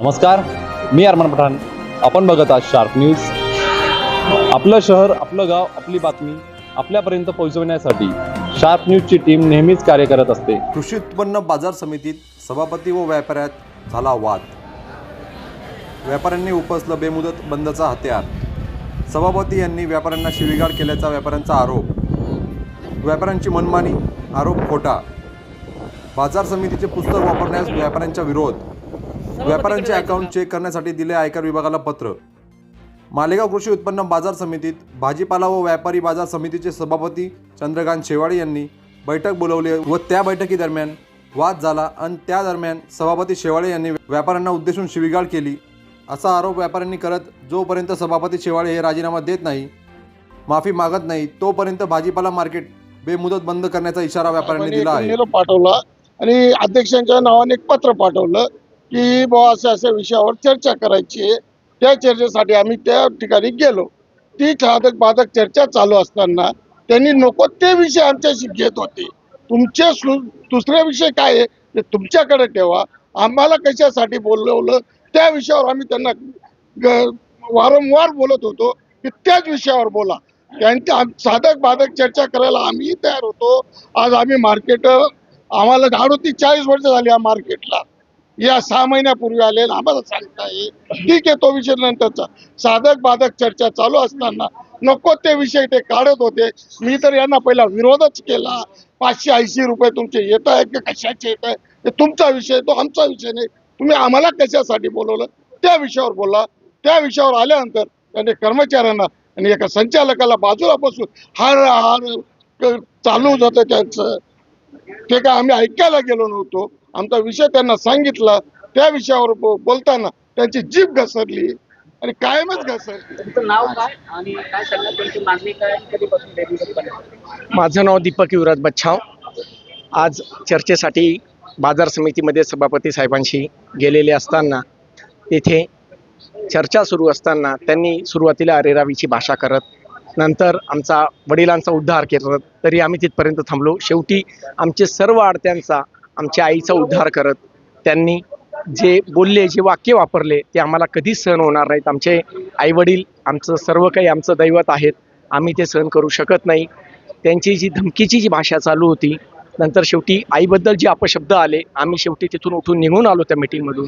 नमस्कार मी अरमान पठाण. आपण बघत आहात शार्प न्यूज आपलं शहर आपलं गाव आपली बातमी आपल्यापर्यंत पोहोचवण्यासाठी शार्प न्यूजची टीम नेहमीच कार्य करत असते. कृषी उत्पन्न बाजार समितीत सभापती व व्यापाऱ्यात झाला वाद. व्यापाऱ्यांनी उपसलं बेमुदत बंदचा हत्यार. सभापती यांनी व्यापाऱ्यांना शिवीगाळ केल्याचा व्यापाऱ्यांचा आरोप. व्यापाऱ्यांची मनमानी आरोप खोटा. बाजार समितीचे पुस्तक वापरण्यास व्यापाऱ्यांचा विरोध. व्यापाऱ्यांचे अकाउंट चेक करण्यासाठी दिले आयकर विभागाला पत्र. मालेगाव कृषी उत्पन्न बाजार समितीत भाजीपाला व व्यापारी बाजार समितीचे सभापती चंद्रकांत शेवाळे यांनी बैठक बोलवली व त्या बैठकीदरम्यान वाद झाला आणि त्या दरम्यान सभापती शेवाळे यांनी व्यापाऱ्यांना उद्देशून शिवीगाळ केली. असा आरोप व्यापाऱ्यांनी करत जोपर्यंत सभापती शेवाळे हे राजीनामा देत नाही माफी मागत नाही तोपर्यंत भाजीपाला मार्केट बेमुदत बंद करण्याचा इशारा व्यापाऱ्यांनी दिला आहे. पाठवला आणि अध्यक्षांच्या नावाने एक पत्र पाठवलं. की बुवा अशा अशा विषयावर चर्चा करायची आहे. त्या चर्चेसाठी आम्ही त्या ठिकाणी गेलो. ती साधक बाधक चर्चा चालू असताना त्यांनी नको ते विषय आमच्याशी घेत होते. तुमचे सु- दुसरे विषय काय आहे? ते तुमच्याकडे ठेवा. आम्हाला कशासाठी बोलवलं? त्या विषयावर आम्ही त्यांना ग- वारंवार बोलत होतो की त्याच विषयावर बोला. त्यांच्या साधक बाधक चर्चा करायला आम्ही तयार होतो. आज आम्ही मार्केट आम्हाला अडोतीस चाळीस वर्ष झाली या मार्केटला. या सहा महिन्यापूर्वी आले आम्हाला सांगता येईल. ठीक आहे तो विषय नंतरचा. साधक बाधक चर्चा चालू असताना नको ते विषय ते काढत होते. मी तर यांना पहिला विरोधच केला. पाचशे ऐंशी रुपये तुमचे येत आहे की कशाचे येत आहे तुमचा विषय तो आमचा विषय नाही. तुम्ही आम्हाला कशासाठी बोलवलं? त्या विषयावर बोला. त्या विषयावर आल्यानंतर त्यांनी कर्मचाऱ्यांना आणि एका संचालकाला बाजूला बसून हार हार चालू होतं त्यांचं. ते काय आम्ही ऐकायला गेलो नव्हतो. आमचा विषय त्यांना सांगितला. त्या विषयावर बोलताना त्यांची जीभ घसरली आणि कायमच घसरली. नाव काय आणि काय सांगणार मागणी काय कधीपासून माझं नाव दीपक युवराज बच्छाव. आज चर्चेसाठी बाजार समितीमध्ये सभापती साहेबांशी गेलेले असताना तेथे चर्चा सुरू असताना त्यांनी सुरुवातीला अरेरावीची भाषा करत नंतर आमचा वडिलांचा उद्धार केला तरी आम्ही तिथपर्यंत थांबलो. शेवटी आमचे सर्व आडत्यांचा आमच्या आईचा उद्धार करत त्यांनी जे बोलले जे वाक्य वापरले ते आम्हाला कधीच सहन होणार नाहीत. आमचे आईवडील आमचं सर्व काही आमचं दैवत आहेत आम्ही ते सहन करू शकत नाही. त्यांची जी धमकीची जी भाषा चालू होती नंतर शेवटी आईबद्दल जे अपशब्द आले आम्ही शेवटी तिथून उठून निघून आलो त्या मिटिंगमधून.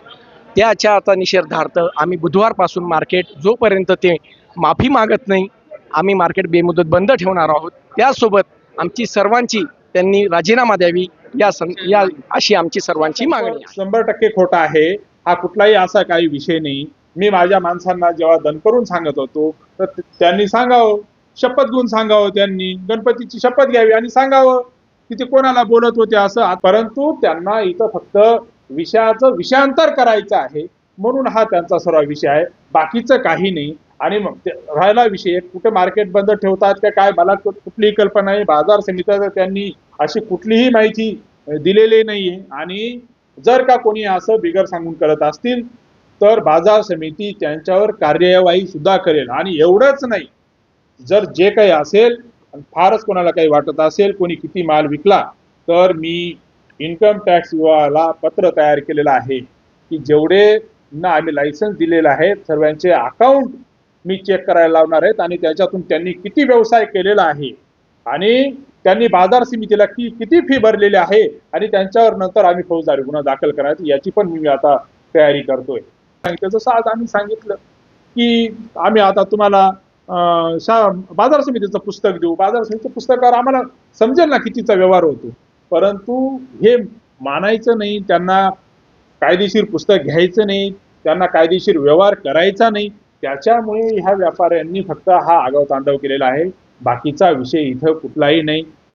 त्याच्या आता निषेधार्थ आम्ही बुधवारपासून मार्केट जोपर्यंत ते माफी मागत नाही आम्ही मार्केट बेमुदत बंद ठेवणार आहोत. त्यासोबत आमची सर्वांची त्यांनी राजीनामा द्यावी या सं या अशी आमची सर्वांची मागणी शंभर टक्के खोटा आहे. हा कुठलाही असा काही विषय नाही. मी माझ्या माणसांना जेव्हा दन करून सांगत होतो तर त- त्यांनी सांगावं. शपथ घेऊन सांगावं त्यांनी. गणपतीची शपथ घ्यावी आणि सांगावं की ते कोणाला बोलत होते असं. परंतु त्यांना इथं फक्त विषयाचं विषयांतर करायचं आहे म्हणून हा त्यांचा सर्व विषय आहे. बाकीचं काही नाही. आणि मग ते- राहिला विषय कुठे मार्केट बंद ठेवतात का काय मला कुठलीही कल्पना नाही. बाजार समितीचं त्यांनी अशी कुठलीही माहिती दिलेली नाहीये. आणि जर का कोणी असं बिगर सांगून करत असतील तर बाजार समिती त्यांच्यावर कार्यवाही सुद्धा करेल. आणि एवढंच नाही जर जे काही असेल फारच कोणाला काही वाटत असेल कोणी किती माल विकला तर मी इन्कम टॅक्स विभागाला पत्र तयार केलेलं आहे की जेवढे ना आम्ही लायसन्स दिलेलं आहे सर्वांचे अकाउंट मी चेक करायला लावणार आहेत आणि त्याच्यातून त्यांनी किती व्यवसाय केलेला आहे. आणि त्यांनी बाजार समितीला की किती फी भरलेली आहे आणि त्यांच्यावर नंतर आम्ही फौजदारी गुन्हा दाखल करायचा याची पण मी आता तयारी करतोय. सांगितलं जसं आज आम्ही सांगितलं की आम्ही आता तुम्हाला शा बाजार समितीचं पुस्तक देऊ. बाजार समितीचं पुस्तकावर आम्हाला समजेल ना कितीचा व्यवहार होतो. परंतु हे मानायचं नाही त्यांना कायदेशीर पुस्तक घ्यायचं नाही त्यांना कायदेशीर व्यवहार करायचा नाही. त्याच्यामुळे ह्या व्यापाऱ्यांनी फक्त हा आगाव तांडव केलेला आहे. बाकीचा विषय इथं कुठलाही नाही.